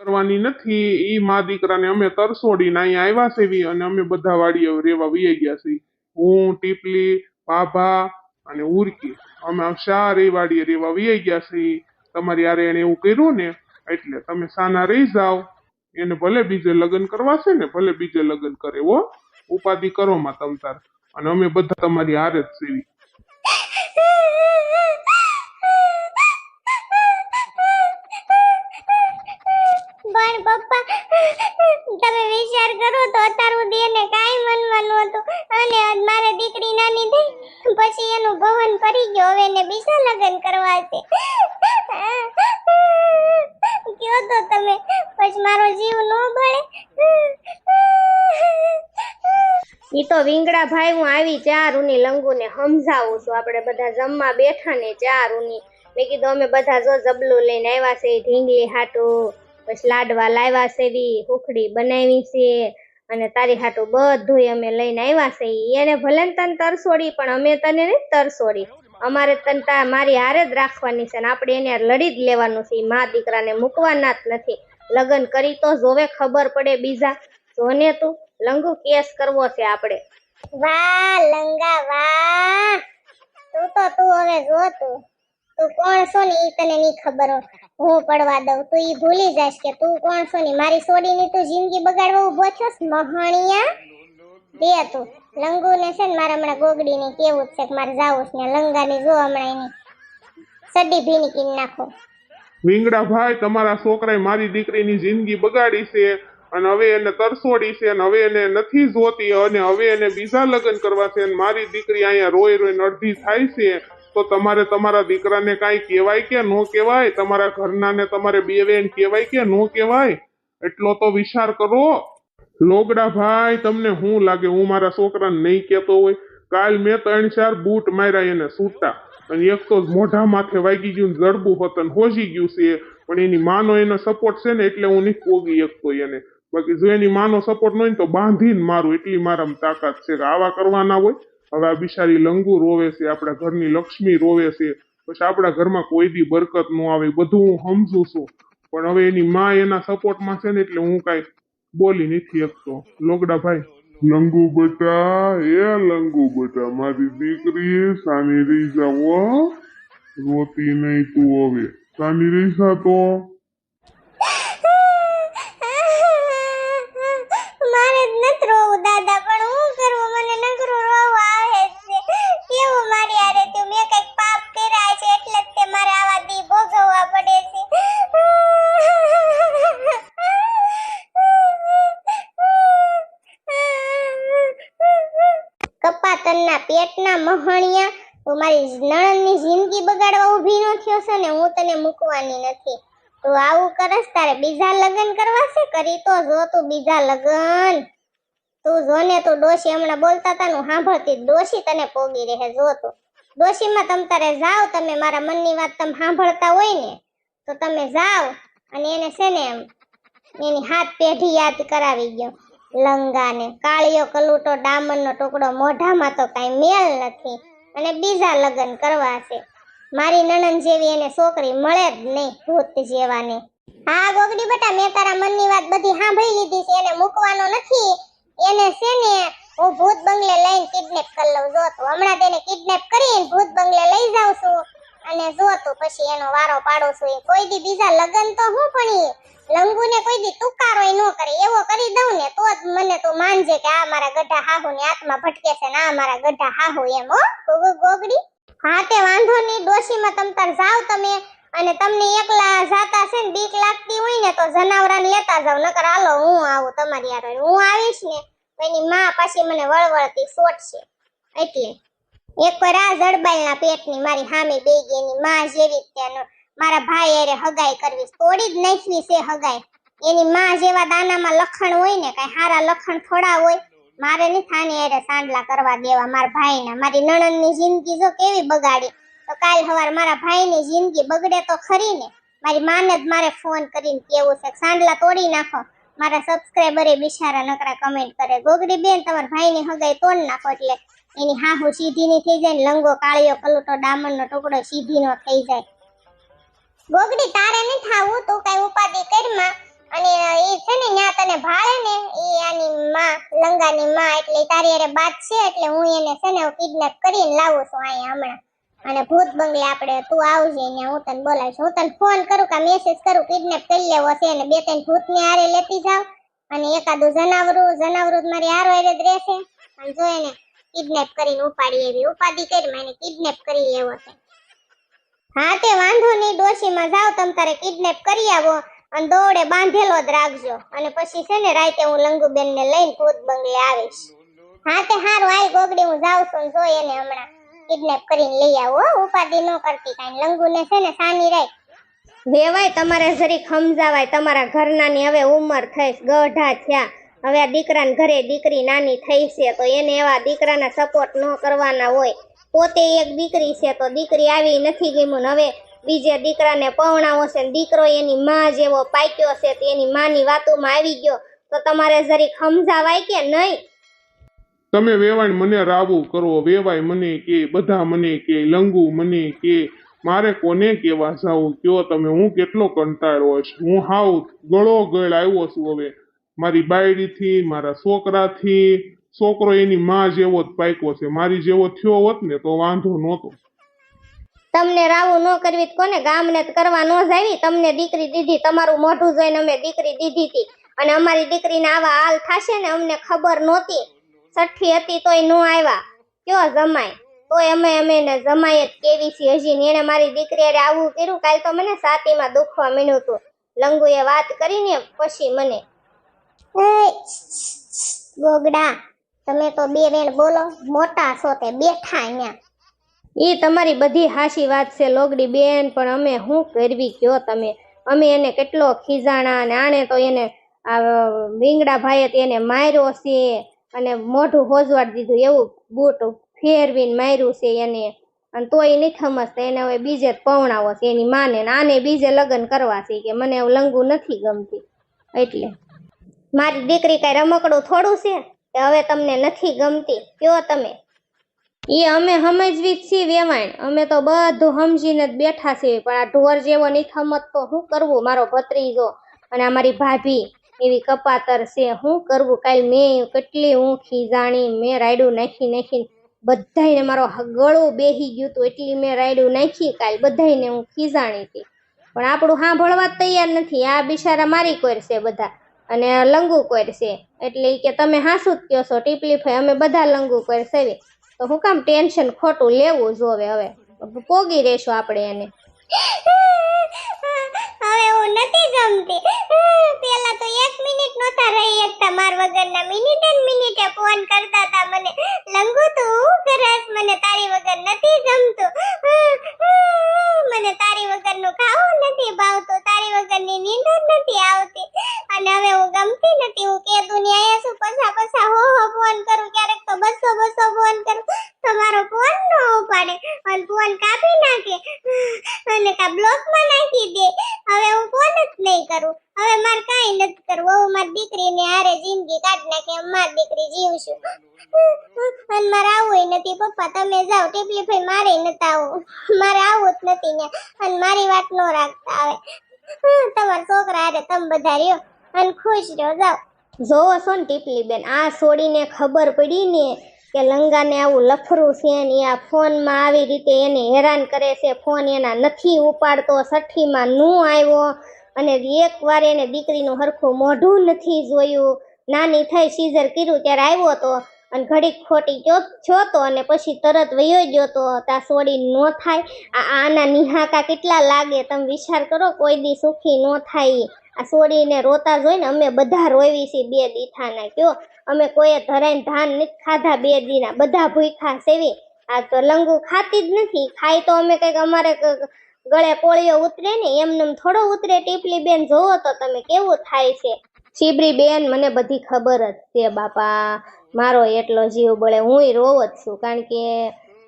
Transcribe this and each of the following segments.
કરવાની નથી. એ મા દીકરાને અમે તરસોડીને અહીંયા આવ્યા સેવી અને અમે બધા વાડીએ રેવા વી ગયા છીએ હું, ટીપલી, બાભા અને ઉર્કી. અમે ચારે વાડીએ રેવા વી ગયા છીએ તમારી યારે એને એવું કર્યું ને, એટલે તમે સાના રહી જાઓ. એને ભલે બીજે લગ્ન કરવા છે ને, ભલે બીજે લગ્ન કરે હો. ઉપાધિ કરો માં તમ તાર. અને અમે બધા તમારી હારે જ સીવી પણ પપ્પા. તમે વિચાર કરો તો અત્યાર સુધી એને કાંઈ મનમાં નહોતું અને મારે દીકરી નાની થઈ, પછી એનું ભવન ફરી ગયો. હવે એને બીજા લગ્ન કરવા છે. કયો તો તમે, પછી મારો જીવ ન બળે. ઈ તો વિંગડા ભાઈ, હું આવી ચાર ઉની લંગુને સમજાવું છું. આપણે બધા જમવા બેઠા ને ચાર ઉની મેં કીધું અમે બધા જો જબલું લઈને આવ્યા છે, ઢીંગલી હાટું. પછી લાડવા લાવ્યા છે વી હુખડી બનાવી છે. અને તારી હાટું બધું અમે લઈને આવ્યા છે. એને ભલે ને તને તરસોડી, પણ અમે તને નહીં તરસોડી. અમારે તને તા મારી હારે જ રાખવાની છે ને આપણે એને લડી જ લેવાનું છે. મા દીકરાને મૂકવાના જ નથી. લગ્ન કરી તો જોવે ખબર પડે બીજા. જોને તું, લંગુ કેસ કરવો છે આપણે. વાહ, લંગા, વાહ. તું તો તું હવે જો તું. તું કોણ છો ને ઈ તને નહીં ખબર. હું પડવા દઉં. તું ઈ ભૂલી જાશ કે તું કોણ છો ને. મારી સોડીની તું જિંદગી બગાડવા ઊભો છો, મહણિયા? બે તું. લંગુને છે ને મારા હમણાં ગોગડીને કેવું જ છે કે મારે જાવું છે ને. લંગાની જો હમણાં એની સડી ભીની કીન નાખો. વિંગડા ભાઈ, તમારા છોકરાએ મારી દીકરીની જિંદગી બગાડી છે અને હવે એને તરસોડી છે અને હવે એને નથી જોતી અને હવે એને બીજા લગ્ન કરવા છે અને મારી દીકરી અહીંયા રોઈ રોઈને અડધી થાય છે. તો તમારે તમારા દીકરાને કાંઈ કહેવાય કે ન કહેવાય? તમારા ઘરનાને તમારે બે બેન કહેવાય કે ન કહેવાય? એટલો તો વિચાર કરો. લોગડા ભાઈ, તમને શું લાગે હું મારા છોકરાને નહીં કહેતો હોય? કાલ મેં ત્રણ ચાર બૂટ માર્યા એને સૂટા અને એક તો મોઢા માથે વાગી ગયું ને જડબું હતું હોજી ગયું છે પણ એની માનો એનો સપોર્ટ છે ને એટલે હું નહીં પોગી શકતો એને. બાકી જો એની માનો સપોર્ટ ન હોય ને તો બાંધીને મારું. એટલી મારામાં તાકાત છે આવા કરવાના હોય. હવે આ બિચારી લંગુ રોવે છે, આપણા ઘરની લક્ષ્મી રોવે છે. પછી આપણા ઘરમાં કોઈ દી બરકત ન આવે બધું હું સમજુ છું. પણ હવે એની માં એના સપોર્ટમાં છે ને એટલે હું કાંઈ બોલી નથી શકતો. લોગડા ભાઈ. લંગુ બટા, એ લંગુ બટા, મારી દીકરી સાની રહી જાઓ રોતી નહીં તું હવે. સાની રહી તો? છે પેટના મહણિયા, તું નણંદની જિંદગી બગાડવા ઊભી ન થયો છે ને હું તને મૂકવાની નથી. તું આવું કરસ, તારે બીજા લગ્ન કરવા કરી તો જો તું બીજા લગ્ન. તું જો ને તું ડોશી હમણાં બોલતા હતા હું સાંભળતી ડોશી તને પોગી રહે, જો તું. ડોશીમાં તમ તારે જાઓ તમે મારા મનની વાત તમે સાંભળતા હોય ને, તો તમે જાઓ અને એને છે ને એની હાથ પેઢી યાદ કરાવી ગયો લંગાને. કાળિયો કલુટો ડામરનો ટુકડો મોઢામાં તો કાંઈ મેલ નથી. અને બીજા લગ્ન કરવા છે. મારી નણંદ જેવી એને છોકરી મળે જ નહીં ભૂત જેવાને. હા, ગોગડી બેટા, મેં તારા મનની વાત બધી સાંભળી લીધી છે. એને મૂકવાનો નથી. એને છે ને, હું ભૂત બંગલે લઈને કિડનેપ કરી લઉં. જો તું હમણાં તેને કિડનેપ કરીને ભૂત બંગલે લઈ જાઉં છું. અને જો પછી એનો વારો પાડો છું કોઈ દી બીજા લગન તો હું પણ ઈ લંગુને કોઈ દી તુકારો ન કરે. એવો કરી દઉં ને તો જ મને તું માનજે કે આ મારા ગઢા હાહુ ની આત્મા ભટકે છે ને મારા ગઢા હાહુ એમ, હો? ગોગડી? હા, તે વાંધો નહીં. ડોશીમાં તમ તાર જાવ તમે. અને તમને એકલા જાતા છે ને બીક લાગતી હોય ને તો જનાવરાને લેતા જાવ. નકર હાલો, હું આવું તમારી યાર હું આવીશ ને એની માં પાછી મને વળવળતી સોટશે એટલે. એક રા આ પેટની મારી હામે બે એની માં જેવી ત્યાંનો મારા ભાઈ એરે હગાઈ કરવી. થોડી જ નાખવી છે હગાઈ. એની માં જેવા દાનામાં લખણ હોય ને, કઈ હારા લખણ થોડા હોય, મારે નહીં થાની એરે સાંડલા કરવા દેવા મારા ભાઈના. મારી નણંદની જિંદગી જો કેવી બગાડી. તો કાલ સવાર મારા ભાઈની જિંદગી બગડે તો ખરી ને. મારી માને જ મારે ફોન કરીને કેવું છે? સાંડલા તોડી નાખો. મારા સબસ્ક્રાઈબરે બિચારા નકરા કમેન્ટ કરે. ગોગડી બેન તમારા ભાઈની હગાઈ તોડ નાખો એટલે એની હાહુ સીધીની થઈ જાય ને લંગો કાળિયો કલૂટો ડામરનો ટુકડો સીધી નો થઈ જાય. ગોગડી, તારે નહીં થાવું? તું કઈ ઉપાધિ કરમાં અને એ છે ને ન્યા તને ભાળે ને એ આની માં, લંગાની માં, એટલે તારી અરે બાત છે, એટલે હું એને છે ને કિડનેપ કરીને લાવું છું અહીંયા હમણાં. અને ભૂત બંગલે આપણે, તું આવજે ને હું તને બોલાવીશ. હું તને ફોન કરું કે મેસેજ કરું કિડનેપ કરી લેવો છે અને બે ત્રણ ભૂતને આરે લેતી જાવ. અને એકાદું જનાવરું જનાવરું મારી હારો હારે જ રહેશે. અને જોઈએ ને કિડનેપ કરીને ઉપાડી એવી ઉપાધિ કરી એને કિડનેપ કરી એવો છે. હા તે વાંધો નહીં, ડોશીમાં જાવ તમ તારે કિડનેપ કરી આવો અને દોડે બાંધેલો જ રાખજો. અને પછી છે ને રાતે હું લંગુબેન ને લઈને ભૂત બંગલે આવીશ. હા તે હારું આઈ ગોગડી, હું જાઉં છું જોઈ એને હમણાં કિડનેપ કરીને લઈ આવો ઉપાધિ ન કરતી કાંઈ. લંગુને છે ને સાની રાખ વેવાય તમારે જરીક સમજાવાય. તમારા ઘરનાની હવે ઉંમર થઈ ગઢા થયા. હવે આ દીકરાને ઘરે દીકરી નાની થઈ છે, તો એને એવા દીકરાના સપોર્ટ ન કરવાના હોય. પોતે એક દીકરી છે, તો દીકરી આવી નથી ગમ્યું હવે બીજે દીકરાને પવણાવો છે દીકરો એની માં જેવો પાક્યો છે, તો એની માની વાતોમાં આવી ગયો. તો તમારે જરીક સમજાવાય કે નહીં? તમે વેવાય મને રાવું કરો વેવાય મને કે, બધા મને કે, લંગુ મને કે, મારે કોને કેવા જાવું કયો તમે? હું કેટલો કંટાળો છું. હું હાવ ગળો ગળ આવ્યો છું હવે. મારી બાયડીથી, મારા છોકરાથી, છોકરો એની માં જેવો જ પાક્યો છે. મારી જેવો થયો હોત ને તો વાંધો નહોતો. તમને રાવો ન કરવી તો કોને ગામને તો કરવા ન જાવી? તમને દીકરી દીધી, તમારું મોઢું જોઈને અમે દીકરી દીધી હતી. અને અમારી દીકરીને આવા હાલ થશે ને અમને ખબર નહોતી. છઠ્ઠી હતી તોય ન આવ્યા. કયો જમાય? તોય અમે અમે એને જમાય જ કેવી છે હજી ને એને મારી દીકરી અરે આવું કર્યું. કાલ તો મને સાતીમાં દુખવા મીણ્યું હતું. લંગુએ વાત કરીને પછી મને ગોગડા, તમે તો બે વેણ બોલો, મોટા છો તે, બેઠા અહીંયા. એ તમારી બધી હાશી વાત છે, લોગડી બેન, પણ અમે શું કરવી કયો તમે? અમે એને કેટલો ખીજાણા અને આણે તો એને આ રીંગણા ભાઈએ એને માર્યો છે અને મોઢું હોજવાડ દીધું, એવું બૂટ ફેરવીને માર્યું છે એને. અને તોય નથી સમજતા, એને હવે બીજે પવણાવો છે, એની માને આને બીજે લગ્ન કરવા છે, કે મને લંગુ નથી ગમતી. એટલે. મારી દીકરી કઈ રમકડું થોડું છે કે હવે તમને નથી ગમતી. કયો તમે. એ અમે સમજવી જ છીએ વેવાણ. અમે તો બધું સમજીને જ બેઠા છીએ. પણ આ ઢોર જેવો નહીં તો શું કરવું? મારો ભત્રીજો અને આ મારી ભાભી એવી કપાતર છે. શું કરવું? કાલ મેં કેટલી હું ખીજાણી મેં રાયડું નાખી નાખીને બધાયને મારો હ- ગળું બેહી ગયું હતું એટલી મેં રાયડું નાખી કાલ બધાયને હું ખીજાણી હતી. પણ આપણું સાંભળવા ભળવા તૈયાર નથી. આ બિચારા મારી કોર છે બધા. અને લંગુ કોર છે એટલે કે તમે હાસું જ કહો છો, ટીપલી ભાઈ અમે બધા લંગુ કોર સેવી તો હું કામ ટેન્શન ખોટું લેવું જોવે હવે. પોગી રહેશું આપણે એને. હવે હું નથી ગમતી. પેલા તો એક મિનિટ નહોતા રહી એકતા માર વગરના. મિનિટે ને મિનિટે ફોન કરતા હતા મને. લંગુ તું કરસ મને તારી વગર નથી ગમતું મને તારી વગરનું ખાવું નથી ભાવતું તારી વગરની નીંદ જ નથી આવતી અને હવે હું ગમતી નથી હું કે દુનિયાએ શું પછા પછા હો હો ફોન કરું ક્યારેક તો બસો બસો ફોન કરું તો મારો ફોન ન ઉપાડે અને ફોન કાપી નાખે અને કા બ્લોકમાં નાખી દે હવે હું ફોન જ નહીં હવે મારે કાંઈ નથી કરવું. હવે મારી દીકરીને હારે જિંદગી કાઢી નાખે મારી દીકરી જીવશું અને મારે આવું નથી. પપ્પા, તમે જાઓ. ટેપલી ભાઈ, મારે નથી આવું મારે આવું જ નથી ને અને મારી વાત નો રાખતા આવે તમારા છોકરા હારે તમે બધા રહ્યો. અને ખુશ રહ્યો જાઓ. જોવો છો ને ટીપલી બેન, આ છોડીને ખબર પડી ને કે લંગાને આવું લફરું છે ને આ ફોનમાં આવી રીતે એને હેરાન કરે છે. ફોન એના નથી ઉપાડતો. છઠ્ઠીમાં નું આવ્યો. અને એક વાર એને દીકરીનું હરખું મોઢું નથી જોયું. નાની થઈ સીઝર કર્યું ત્યારે આવ્યો હતો અને ઘડીક ખોટી જોતો અને પછી તરત વયો ગયો તો તા સોડી નો થાય. આ આના નિહાકા કેટલા લાગે તમે વિચાર કરો, કોઈ દી સુખી ન થાય. આ સોડીને રોતા જોઈને અમે બધા રોવી છીએ બે દીઠાના, કયો? અમે કોઈએ ધરાઈને ધાન નથી ખાધા બે દીના, બધા ભૂખા સેવી. આ તો લંગુ ખાતી જ નથી ખાય તો અમે કંઈક અમારે ગળે કોળીઓ ઉતરે ને એમનેમ થોડો ઉતરે, ટીપલી બેન, જોવો તો તમે કેવું થાય છે. શીબરી બેન, મને બધી ખબર જ છે, બાપા. મારો એટલો જીવ બળે હુંય રોવ જ છું, કારણ કે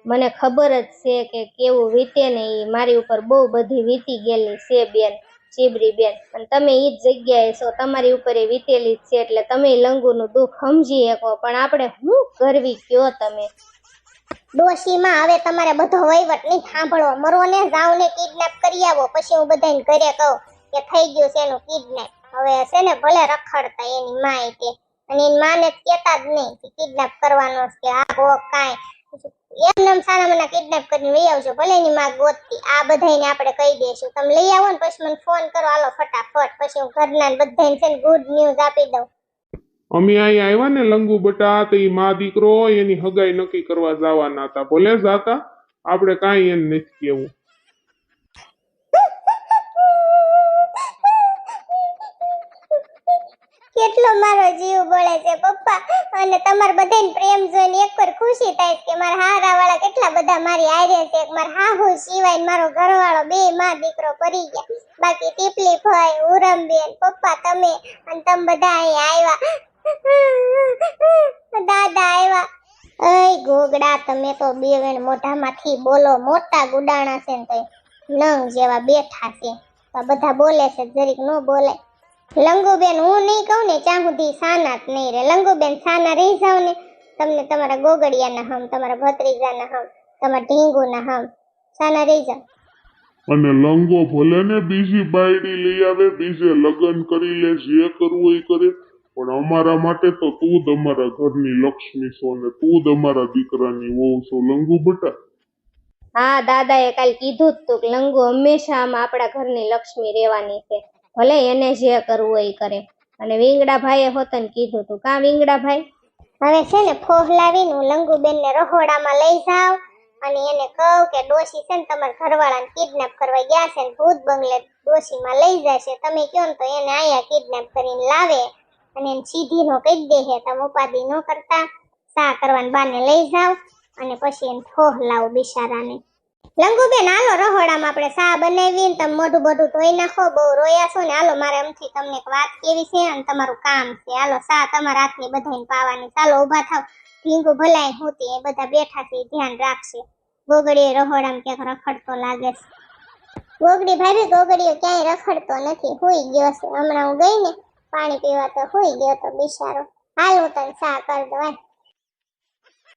મને ખબર જ છે કે કેવું વીતે ને એ મારી ઉપર બહુ બધી વીતી ગયેલી છે બેન ચીબરી બેન. અને તમે એ જ જગ્યાએ છો, તમારી ઉપર એ વીતેલી જ છે, એટલે તમે લંગુનું દુઃખ સમજી શકો. પણ આપણે શું કરવી? કયો તમે? ડોશીમાં હવે તમારે બધો વહીવટ નહીં સાંભળવો. મરો ને જાવ ને કિડનેપ કરી આવો. પછી હું બધાને ઘરે કહું કે થઈ ગયું છે એનું કિડનેપ હવે છે ને ભલે રખડતા એની તે અને એની માને કહેતા જ નહીં કે કિડનેપ કરવાનો કે આ કો કાંઈ. એમ સારા મને કિડનેપ કરીને લઈ આવજો. ભલે એની માં ગોતતી. આ બધાને આપણે કહી દઈશું. તમે લઈ આવો ને પછી મને ફોન કરો. હાલો, ફટાફટ. પછી હું ઘરના બધાને છે ને ગુડ ન્યૂઝ આપી દઉં. અમે અહીંયા આવ્યા ને લંગુ બટા તો એ મા દીકરો એની હગાઈ નક્કી કરવા જવાના હતા. ભલે જાતા, આપણે કાંઈ એને નથી કેવું કેટલો મારો જીવ બોલે છે, પપ્પા. અને તમાર બધાને પ્રેમ જોઈને એક વાર ખુશી થાય કે મારા હારા વાળા કેટલા બધા મારી આરે છે. મારા હાહુ સિવાય ને મારો ઘરવાળો બે માં દીકરો પરી ગયા. બાકી ટીપલી ભાઈ, ઉરમબેન, પપ્પા, તમે અને તમે બધા અહીંયા આવ્યા. દાદા આવ્યા અય ગોગડા, તમે તો બે વેણ મોઢામાંથી બોલો, મોટા ગુડાણા છે ને તોય નંગ જેવા બેઠા છે. તો બધા બોલે છે, જરીક ન બોલે. લંગુબેન, હું નહીં કહું ને ત્યાં સુધી સાના જ નહીં રે લંગુબેન, સાના રહી જાવ ને, તમને તમારા ગોગડિયાના હમ, તમારા ભત્રીજાના હમ, તમારા ઢીંગુના હમ, સાના રહી જાવ અને લંગો ભલે ને બીજી બાયડી લઈ આવે, બીજે લગ્ન કરી લે, જે કરવું એ કરે. પણ અમારા માટે તો તું જ અમારા ઘરની લક્ષ્મી છો ને તું જ અમારા દીકરાની વહુ છો લંગુ બટા. હા દાદાએ કાલ કીધું જ તું કે લંગુ હંમેશા આમાં આપણા ઘરની લક્ષ્મી રહેવાની છે. ભલે એને જે કરવું હોય એ કરે. અને વિંગડા ભાઈએ હોતન કીધું તું. કા વિંગડા ભાઈ હવે છે ને ફોહલાવીને હું લંગુબેનને રહોડામાં લઈ જાવ અને એને કહું કે ડોશી છે ને તમારા ઘરવાળાને કિડનેપ કરવા ગયા છે ને ભૂત બંગલે ડોશીમાં લઈ જશે. તમે કહો ને તો એને અહીંયા કિડનેપ કરીને લાવે. અને એને સીધી નો કહી દે છે તમે ઉપાધિ ન કરતા, સા કરવાને બાને લઈ જાવ, અને પછી એને ફોહલાવો બિચારાને. લંગુબેન, હાલો રહોડામાં આપણે સા બનાવીને તમે મોઢું બધું ધોઈ નાખો, બહુ રોયા છો ને, હાલો મારે એમથી તમને એક વાત કેવી છે અને તમારું કામ છે. હાલો સા તમારા હાથની બધાને પાવાની, ચાલો ઊભા થાવ. ઢીંગુ ભલાય હોતી એ બધા બેઠા છે ધ્યાન રાખશે. ગોગડી રહોડામાં ક્યાંક રખડતો લાગે છે. ગોગડી ભાભી ગોગડીઓ ક્યાંય રખડતો નથી, હોઈ ગયો છે. હમણાં હું ગઈ ને પાણી પીવા તો હુઈ ગયો તો બિચારો હાલ હું તને સા કરી દઉં.